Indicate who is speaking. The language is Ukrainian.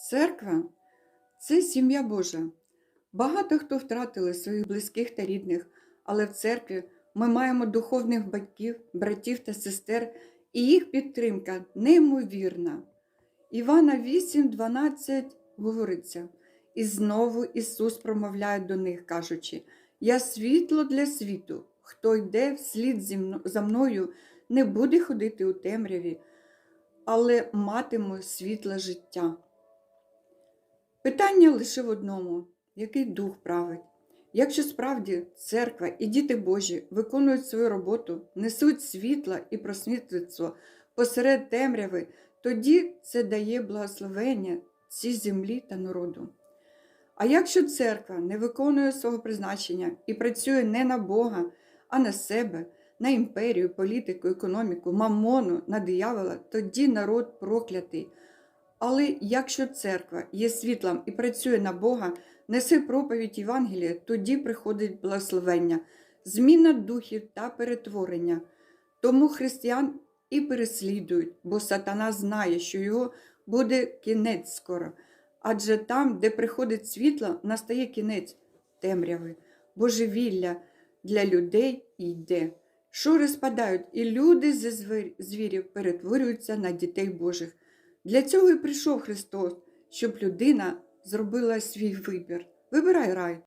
Speaker 1: Церква це сім'я Божа. Багато хто втратили своїх близьких та рідних, але в церкві ми маємо духовних батьків, братів та сестер, і їх підтримка неймовірна. Івана 8:12 говориться, і знову Ісус промовляє до них, кажучи: Я світло для світу, хто йде вслід за мною, не буде ходити у темряві, але матиме світле життя. Питання лише в одному: який дух править? Якщо справді церква і діти Божі виконують свою роботу, несуть світла і просвітництво посеред темряви, тоді це дає благословення цій землі та народу. А якщо церква не виконує свого призначення і працює не на Бога, а на себе, на імперію, політику, економіку, мамону, на диявола, тоді народ проклятий. Але якщо церква є світлом і працює на Бога, несе проповідь Євангелія, тоді приходить благословення, зміна духів та перетворення. Тому християн і переслідують, бо сатана знає, що його буде кінець скоро. Адже там, де приходить світло, настає кінець темряви, божевілля для людей йде. Шури спадають, і люди зі звірів перетворюються на дітей Божих. Для цього і прийшов Христос, щоб людина зробила свій вибір. Вибирай рай.